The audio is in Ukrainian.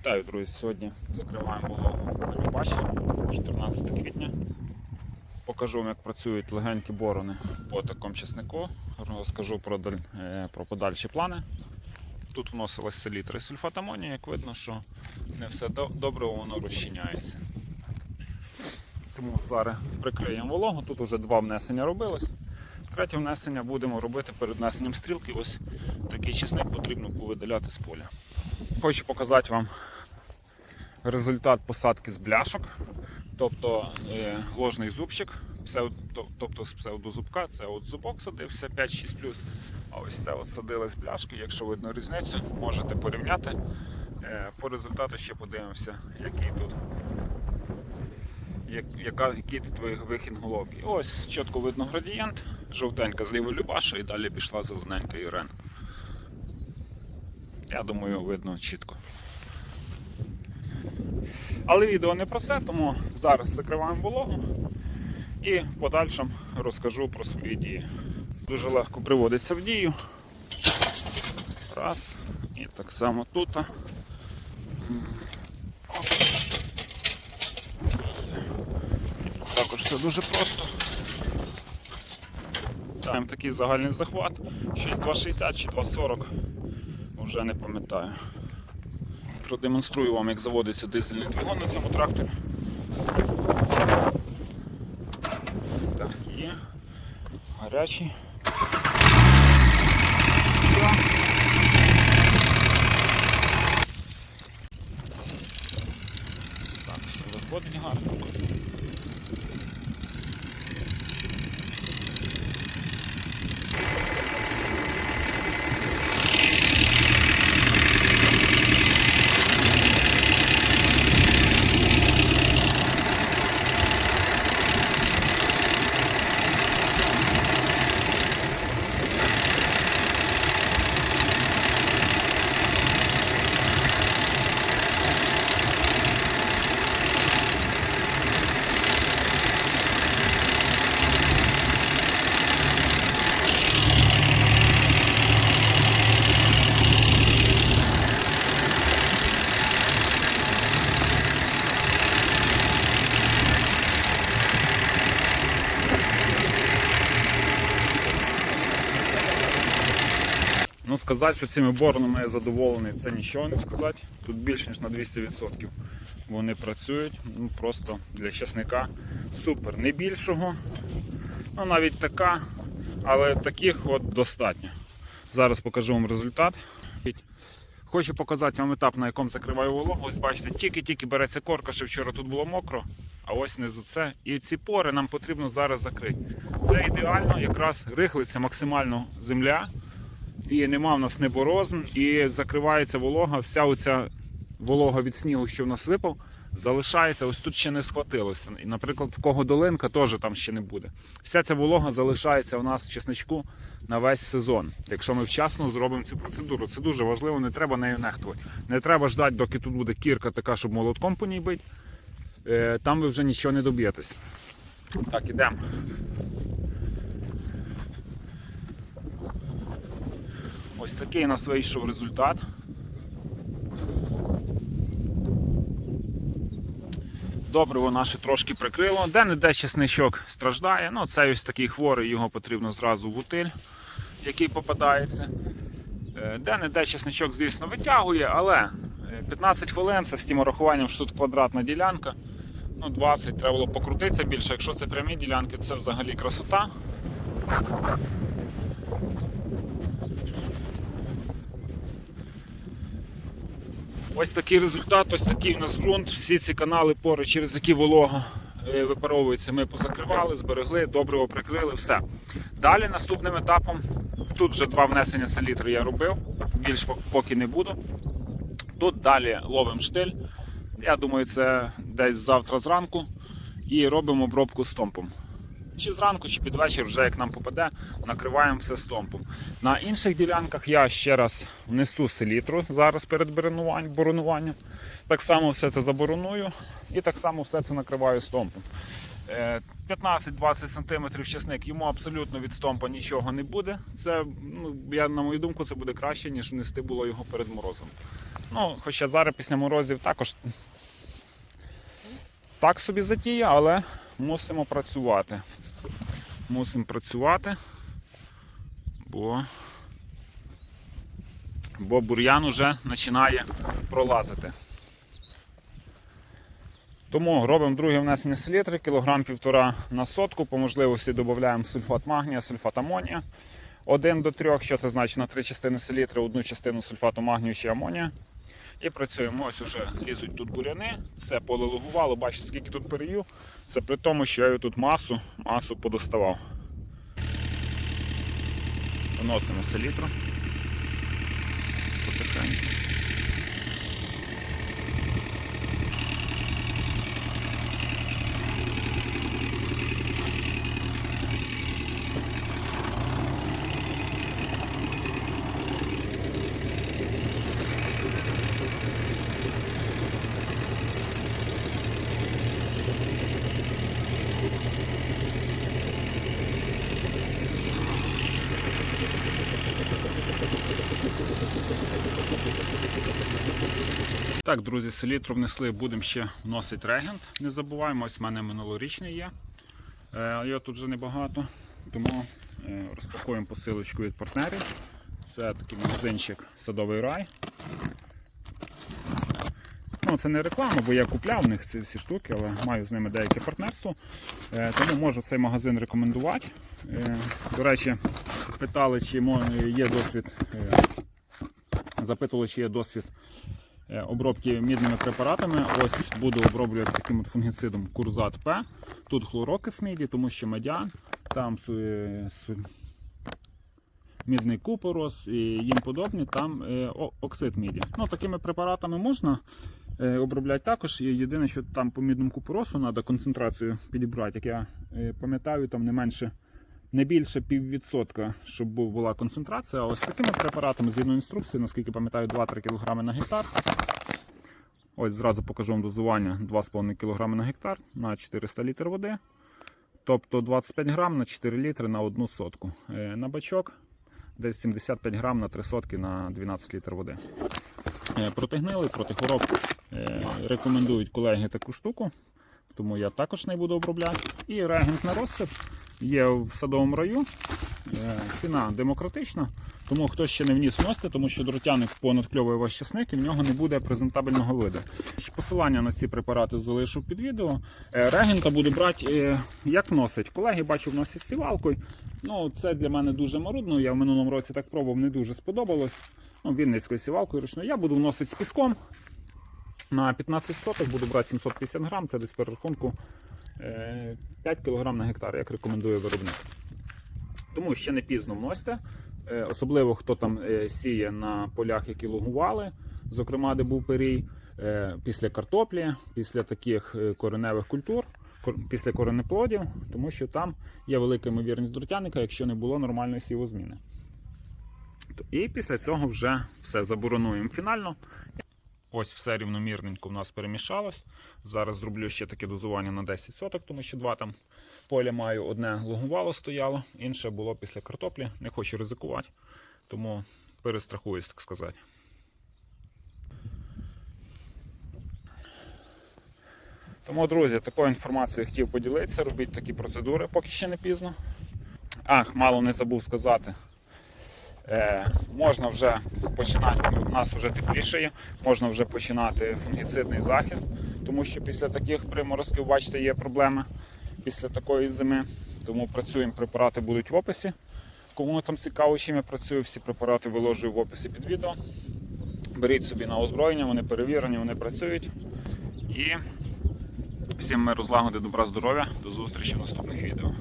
Вітаю, друзі! Сьогодні закриваємо вологу на Любаші 14 квітня. Покажу вам, як працюють легенькі борони по такому чеснику. Розкажу про, е, про подальші плани. Тут вносилась селітра і сульфат амонію, як видно, що не все добре воно розчиняється. Тому зараз прикриємо вологу. Тут вже два внесення робилось. Третє внесення будемо робити перед внесенням стрілки. Ось такий чесник потрібно повидаляти з поля. Хочу показати вам результат посадки з бляшок, тобто е, ложний зубчик, тобто з псевдозубка, це от зубок садився 5-6 а ось це от з бляшки. Якщо видно різницю, можете порівняти. Е, по результату ще подивимося, який тут, яка, який тут вихід головки. Ось чітко видно градієнт, жовтенька зліва Любаша і далі пішла зелененька Ірен. Я думаю, видно чітко. Але відео не про це, тому зараз закриваємо вологу і в подальшому розкажу про свої дії. Дуже легко приводиться в дію. Раз. І так само тут. Також все дуже просто. Там такий загальний захват. Щось 2,60 чи 2,40. Вже не пам'ятаю. Продемонструю вам, як заводиться дизельний двигун на цьому тракторі. Так, є. Гарячий. Так, все виходить гарно. Сказати, що цими боронами я задоволений, це нічого не сказати. Тут більше ніж на 200% вони працюють. Ну, просто для часника супер. Не більшого, ну навіть така, але таких от достатньо. Зараз покажу вам результат. Хочу показати вам етап, на якому закриваю вологу. Ось бачите, тільки-тільки береться корка, що вчора тут було мокро, а ось внизу це. І ці пори нам потрібно зараз закрити. Це ідеально, якраз рихлиться максимально земля і нема в нас неборозн, і закривається волога. Вся оця волога від снігу, що в нас випав, залишається. Ось тут ще не схватилося. І, наприклад, в кого долинка, теж там ще не буде. Вся ця волога залишається у нас в чесничку на весь сезон. Якщо ми вчасно зробимо цю процедуру, це дуже важливо, не треба нею нехтувати. Не треба ждати, доки тут буде кірка така, щоб молотком по ній бити. Е, Там ви вже нічого не доб'єтесь. Так, ідемо. Ось такий у нас вийшов результат. Добриво наше трошки прикрило. Де-не-де чесничок страждає. Ну, цей ось такий хворий, його потрібно зразу в утиль, який попадається. Е, Де-не-де чесничок, звісно, витягує, але е, 15 хвилин це з тим урахуванням, що тут квадратна ділянка. Ну, 20 треба було покрутитися більше. Якщо це прямі ділянки, це взагалі красота. Ось такий результат, ось такий у нас ґрунт. Всі ці канали пори, через які волога е, випаровується, ми позакривали, зберегли, добриво прикрили, все. Далі наступним етапом, тут вже два внесення селітри я робив, більш поки не буду. Тут далі ловимо штиль. Я думаю, це десь завтра зранку. І робимо обробку стомпом. Чи зранку, чи під вечір, вже як нам попаде, накриваємо все стомпом. На інших ділянках я ще раз внесу селітру зараз перед боронуванням. Так само все це забороную і так само все це накриваю стомпом. Е, 15-20 см часник, йому абсолютно від стомпа нічого не буде. Це, ну, я, на мою думку, це буде краще, ніж нести було його перед морозом. Ну, хоча зараз після морозів також так собі затія, але мусимо працювати. Мусимо працювати, бо, бо бур'ян уже починає пролазити. Тому робимо друге внесення селітри, кілограм півтора на сотку, по можливості додаємо сульфат магнія, сульфат амонія. 1 до 3, що це значить на 3 частини селітри, одну частину сульфату магнію чи амонія. І працюємо. Ось уже лізуть тут буряни, це поле лугувало, бачите, скільки тут переїв. Це при тому, що я тут масу, масу подоставав. Виносимо селітру. Потихеньку. Так, друзі, селітру внесли, будемо ще вносити регент. Не забуваємо, ось в мене минулорічний є. Е, його тут вже небагато, тому е, розпакуємо посилочку від партнерів. Це такий магазинчик Садовий рай. Ну, Це не реклама, бо я купляв в них ці всі штуки, але маю з ними деяке партнерство. Е, тому можу цей магазин рекомендувати. До речі, питали, чи є досвід. запитували, чи є досвід обробки мідними препаратами. Ось буду оброблювати таким от фунгіцидом Курзат П. Тут хлорокис міді, тому що медян, там мідний купорос і їм подобні, там е, оксид міді. Ну, такими препаратами можна е, обробляти також. Єдине, що там по мідному купоросу треба концентрацію підібрати. Як я е, пам'ятаю, там не менше. Не більше піввідсотка, щоб була концентрація. А ось такими препаратами, згідно інструкції, наскільки пам'ятаю, 2-3 кг на гектар. Ось зразу покажу вам дозування 2,5 кг на гектар на 400 літр води. Тобто 25 грам на 4 літри на 1 сотку. Е, На бачок десь 75 грам на 3 сотки на 12 літр води. Е, Проти гнили, проти хвороб е, рекомендують колеги таку штуку, тому я також не буду обробляти. І реагент на розсип є в садовому раю. Е, Ціна демократична, тому хто ще не вніс вносити, тому що дротяник понадкльовує ваш часник і в нього не буде презентабельного виду. Посилання на ці препарати залишу під відео. Е, Регента буду брати, е, як вносить. Колеги бачу, вносять сівалкою. Ну, це для мене дуже марудно. Я в минулому році так пробував, не дуже сподобалось. Ну, Вінницькою сівалкою ручною. Я буду вносити з піском. На 15 соток буду брати 750 грам, це десь перерахунку 5 кг на гектар, як рекомендує виробник. Тому ще не пізно вносьте. Е, Особливо хто там е, сіє на полях, які лугували, зокрема, де був перій, е, після картоплі, після таких е, кореневих культур, після коренеплодів, тому що там є велика ймовірність дротяника, якщо не було нормальної сівозміни. І після цього вже все заборонуємо фінально. Ось все рівномірненько в нас перемішалось. Зараз зроблю ще таке дозування на 10 соток, тому що два там поля маю. Одне лугувало стояло, інше було після картоплі. Не хочу ризикувати, тому перестрахуюсь, так сказати. Тому, друзі, такою інформацією хотів поділитися. Робіть такі процедури, поки ще не пізно. Ах, мало не забув сказати. Е, можна вже починати, у нас вже теплішає, можна вже починати фунгіцидний захист, тому що після таких приморозків, бачите, є проблеми після такої зими. Тому працюємо, препарати будуть в описі. Кому там цікаво, чим я працюю, всі препарати виложую в описі під відео. Беріть собі на озброєння, вони перевірені, вони працюють. І всім миру, злагоди, добра, здоров'я. До зустрічі в наступних відео.